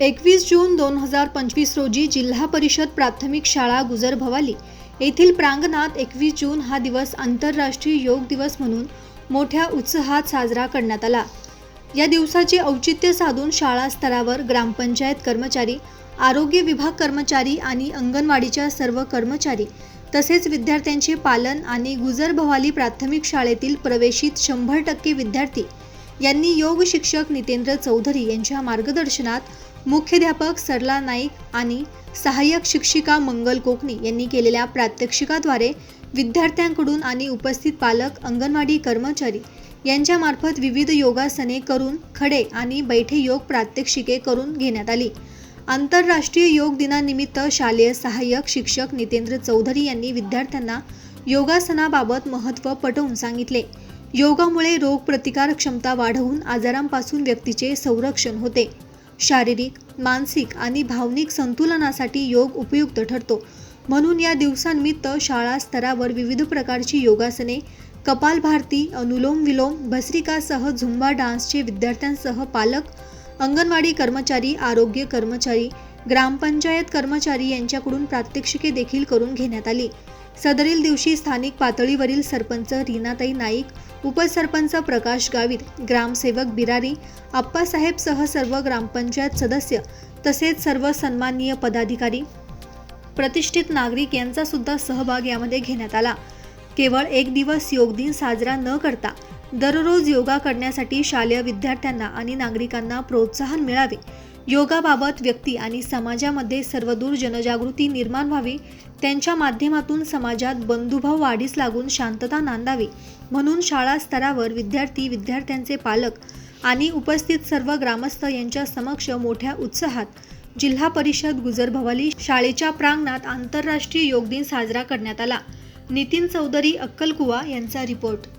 एकवीस जून दोन हजार पंचवीस रोजी जिल्हा परिषद प्राथमिक शाळा गुजर भवाली येथील प्रांगणात एकवीस जून हा दिवस आंतरराष्ट्रीय योग दिवस म्हणून मोठ्या उत्साहात साजरा करण्यात आला. या दिवसाचे औचित्य साधून शाळा स्तरावर ग्रामपंचायत कर्मचारी आरोग्य विभाग कर्मचारी आणि अंगणवाडीच्या सर्व कर्मचारी तसेच विद्यार्थ्यांचे पालन आणि गुजर भवाली प्राथमिक शाळेतील प्रवेशित शंभर टक्के विद्यार्थी यांनी योग शिक्षक नितेंद्र चौधरी यांच्या मार्गदर्शनात मुख्याध्यापक सरला नाईक आणि सहाय्यक शिक्षिका मंगल कोकणी यांनी केलेल्या प्रात्यक्षिकाद्वारे विद्यार्थ्यांकडून आणि उपस्थित पालक अंगणवाडी कर्मचारी यांच्यामार्फत विविध योगासने करून खडे आणि बैठे योग प्रात्यक्षिके करून घेण्यात आली. आंतरराष्ट्रीय योग दिनानिमित्त शालेय सहाय्यक शिक्षक नितेंद्र चौधरी यांनी विद्यार्थ्यांना योगासनाबाबत महत्त्व पटवून सांगितले. योगामुळे रोगप्रतिकार क्षमता वाढवून आजारांपासून व्यक्तीचे संरक्षण होते. शारीरिक मानसिक आणि भावनिक संतुलनासाठी योग उपयुक्त ठरतो. म्हणून या दिवसानिमित्त शाळा स्तरावर विविध प्रकारची योगासने कपालभारती अनुलोम विलोम भस्रिकासह झुंबा डान्सचे विद्यार्थ्यांसह पालक अंगणवाडी कर्मचारी आरोग्य कर्मचारी ग्रामपंचायत कर्मचारी यांच्याकडून प्रात्यक्षिके देखील करून घेण्यात आली. सदरील दिवशी स्थानिक पातळीवरील सरपंच रीनाताई नाईक उपसरपंच प्रकाश गावित ग्रामसेवक बिरारी आप्पासाहेबसह सर्व ग्रामपंचायत सदस्य तसेच सर्व सन्माननीय पदाधिकारी. प्रतिष्ठित नागरिक यांचा सुद्धा सहभाग यामध्ये घेण्यात आला. केवळ एक दिवस योग दिन साजरा न करता दररोज योगा करण्यासाठी शालेय विद्यार्थ्यांना आणि नागरिकांना प्रोत्साहन मिळावे. योगाबाबत व्यक्ती आणि समाजामध्ये सर्वदूर जनजागृती निर्माण व्हावी. त्यांच्या माध्यमातून समाजात बंधुभाव वाढीस लागून शांतता नांदावी. म्हणून शाळा स्तरावर विद्यार्थी विद्यार्थ्यांचे पालक आणि उपस्थित सर्व ग्रामस्थ यांच्या समक्ष मोठ्या उत्साहात जिल्हा परिषद गुजर भवाली शाळेच्या प्रांगणात आंतरराष्ट्रीय योग दिन साजरा करण्यात आला. नितीन चौधरी अक्कलकुवा यांचा रिपोर्ट.